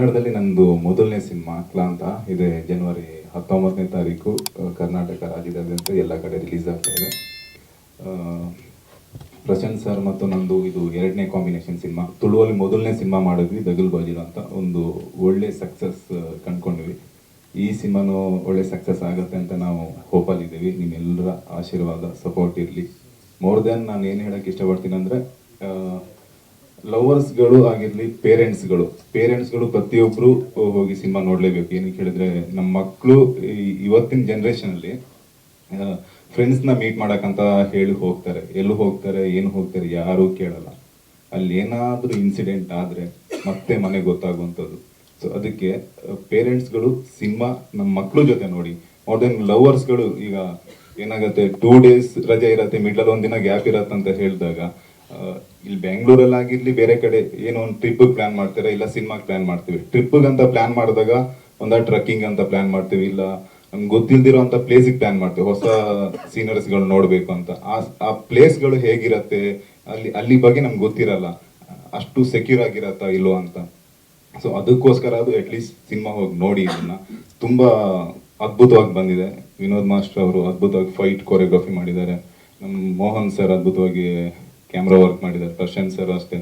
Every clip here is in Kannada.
ಕನ್ನಡದಲ್ಲಿ ನಂದು ಮೊದಲನೇ ಸಿನಿಮಾ, ಕ್ಲಾಂತ. ಇದೆ ಜನವರಿ ಹತ್ತೊಂಬತ್ತನೇ ತಾರೀಕು ಕರ್ನಾಟಕ ರಾಜ್ಯದಾದ್ಯಂತ ಎಲ್ಲ ಕಡೆ ರಿಲೀಸ್ ಆಗ್ತಾ ಇದೆ. ಪ್ರಶಾಂತ್ ಸರ್ ಮತ್ತು ನಂದು ಇದು ಎರಡನೇ ಕಾಂಬಿನೇಷನ್ ಸಿನಿಮಾ. ತುಳುವಲ್ಲಿ ಮೊದಲನೇ ಸಿನಿಮಾ ಮಾಡಿದ್ವಿ, ದಗಲ್ ಬಾಜಿಲ್ ಅಂತ. ಒಂದು ಒಳ್ಳೆ ಸಕ್ಸಸ್ ಕಂಡ್ಕೊಂಡ್ವಿ. ಈ ಸಿನಿಮಾನು ಒಳ್ಳೆ ಸಕ್ಸಸ್ ಆಗುತ್ತೆ ಅಂತ ನಾವು ಹೋಪಲ್ಲಿದ್ದೀವಿ ನಿಮ್ಮೆಲ್ಲರ ಆಶೀರ್ವಾದ ಸಪೋರ್ಟ್ ಇರಲಿ. ಮೋರ್ ದೆನ್ ನಾನು ಏನು ಹೇಳೋಕ್ಕೆ ಇಷ್ಟಪಡ್ತೀನಿ ಅಂದರೆ ಲವರ್ಸ್ಗಳು ಆಗಿರಲಿ, ಪೇರೆಂಟ್ಸ್ಗಳು. ಪೇರೆಂಟ್ಸ್ಗಳು ಪ್ರತಿಯೊಬ್ಬರು ಹೋಗಿ ಸಿನಿಮಾ ನೋಡಲೇಬೇಕು. ಏನಕ್ಕೆ ಹೇಳಿದ್ರೆ, ನಮ್ಮ ಮಕ್ಕಳು ಇವತ್ತಿನ ಜನ್ರೇಷನಲ್ಲಿ ಫ್ರೆಂಡ್ಸ್ನ ಮೀಟ್ ಮಾಡಕ್ಕಂತ ಹೇಳಿ ಹೋಗ್ತಾರೆ. ಎಲ್ಲಿ ಹೋಗ್ತಾರೆ, ಏನು ಹೋಗ್ತಾರೆ, ಯಾರೂ ಕೇಳಲ್ಲ. ಅಲ್ಲಿ ಏನಾದರೂ ಇನ್ಸಿಡೆಂಟ್ ಆದರೆ ಮತ್ತೆ ಮನೆಗೆ ಗೊತ್ತಾಗುವಂಥದ್ದು. ಸೊ ಅದಕ್ಕೆ ಪೇರೆಂಟ್ಸ್ಗಳು ಸಿನಿಮಾ ನಮ್ಮ ಮಕ್ಕಳು ಜೊತೆ ನೋಡಿ. ಮೋರ್ ದೆನ್ ಲವರ್ಸ್ಗಳು ಈಗ ಏನಾಗುತ್ತೆ ಟೂ ಡೇಸ್ ರಜೆ ಇರತ್ತೆ ಮಿಡ್ಲಲ್ಲಿ ಒಂದಿನ ಗ್ಯಾಪ್ ಇರತ್ತಂತ ಹೇಳಿದಾಗ ಇಲ್ಲಿ ಬೆಂಗಳೂರಲ್ಲಿ ಆಗಿರ್ಲಿ ಬೇರೆ ಕಡೆ ಏನೋ ಒಂದು ಟ್ರಿಪ್ ಪ್ಲಾನ್ ಮಾಡ್ತೀರಾ, ಇಲ್ಲ ಸಿನಿಮಾಗೆ ಪ್ಲಾನ್ ಮಾಡ್ತೀವಿ. ಟ್ರಿಪ್ಗೆ ಅಂತ ಪ್ಲಾನ್ ಮಾಡಿದಾಗ ಒಂದ ಟ್ರಕ್ಕಿಂಗ್ ಅಂತ ಪ್ಲಾನ್ ಮಾಡ್ತೀವಿ, ಇಲ್ಲ ನಮ್ಗೆ ಗೊತ್ತಿಲ್ದಿರೋ ಅಂತ ಪ್ಲೇಸಿಗೆ ಪ್ಲಾನ್ ಮಾಡ್ತೀವಿ. ಹೊಸ ಸೀನರೀಸ್ಗಳು ನೋಡಬೇಕು ಅಂತ. ಆ ಪ್ಲೇಸ್ಗಳು ಹೇಗಿರತ್ತೆ, ಅಲ್ಲಿ ಅಲ್ಲಿ ಬಗ್ಗೆ ನಮ್ಗೆ ಗೊತ್ತಿರಲ್ಲ. ಅಷ್ಟು ಸೆಕ್ಯೂರ್ ಆಗಿರತ್ತಾ ಇಲ್ಲೋ ಅಂತ. ಸೊ ಅದಕ್ಕೋಸ್ಕರ ಅದು ಅಟ್ಲೀಸ್ಟ್ ಸಿನಿಮಾ ಹೋಗಿ ನೋಡಿ ಇದನ್ನ. ತುಂಬಾ ಅದ್ಭುತವಾಗಿ ಬಂದಿದೆ. ವಿನೋದ್ ಮಾಸ್ಟರ್ ಅವರು ಅದ್ಭುತವಾಗಿ ಫೈಟ್ ಕೊರಿಯೋಗ್ರಫಿ ಮಾಡಿದ್ದಾರೆ. ನಮ್ಮ ಮೋಹನ್ ಸರ್ ಅದ್ಭುತವಾಗಿ ಕ್ಯಾಮ್ರಾ ವರ್ಕ್ ಮಾಡಿದ್ದಾರೆ. ಪ್ರಶಾಂತ್ ಸರ್ ಅಷ್ಟೇ.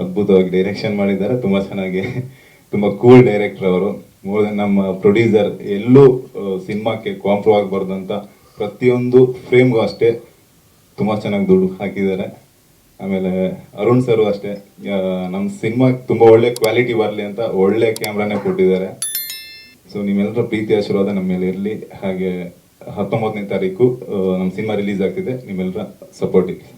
ಅದ್ಭುತವಾಗಿ ಡೈರೆಕ್ಷನ್ ಮಾಡಿದ್ದಾರೆ. ತುಂಬ ಚೆನ್ನಾಗಿ, ತುಂಬ ಕೂಲ್ ಡೈರೆಕ್ಟರ್ ಅವರು. ಮೂರು ನಮ್ಮ ಪ್ರೊಡ್ಯೂಸರ್ ಎಲ್ಲೂ ಸಿನಿಮಾಕ್ಕೆ ಕಾಂಪ್ರೋ ಆಗಬಾರ್ದಂತ ಪ್ರತಿಯೊಂದು ಫ್ರೇಮ್ಗೂ ಅಷ್ಟೇ ತುಂಬ ಚೆನ್ನಾಗಿ ದುಡ್ಡು ಹಾಕಿದ್ದಾರೆ. ಆಮೇಲೆ ಅರುಣ್ ಸರ್ ಅಷ್ಟೇ. ನಮ್ಮ ಸಿನಿಮಾ ತುಂಬ ಒಳ್ಳೆ ಕ್ವಾಲಿಟಿ ಬರಲಿ ಅಂತ ಒಳ್ಳೆ ಕ್ಯಾಮ್ರಾನೇ ಕೊಟ್ಟಿದ್ದಾರೆ. ಸೊ ನಿಮ್ಮೆಲ್ಲರ ಪ್ರೀತಿ ಆಶೀರ್ವಾದ ನಮ್ಮ ಮೇಲೆ ಇರಲಿ. ಹಾಗೆ ಹತ್ತೊಂಬತ್ತನೇ ತಾರೀಕು ನಮ್ಮ ಸಿನಿಮಾ ರಿಲೀಸ್ ಆಗ್ತಿದೆ. ನಿಮ್ಮೆಲ್ಲರ ಸಪೋರ್ಟ್ ಇರಲಿ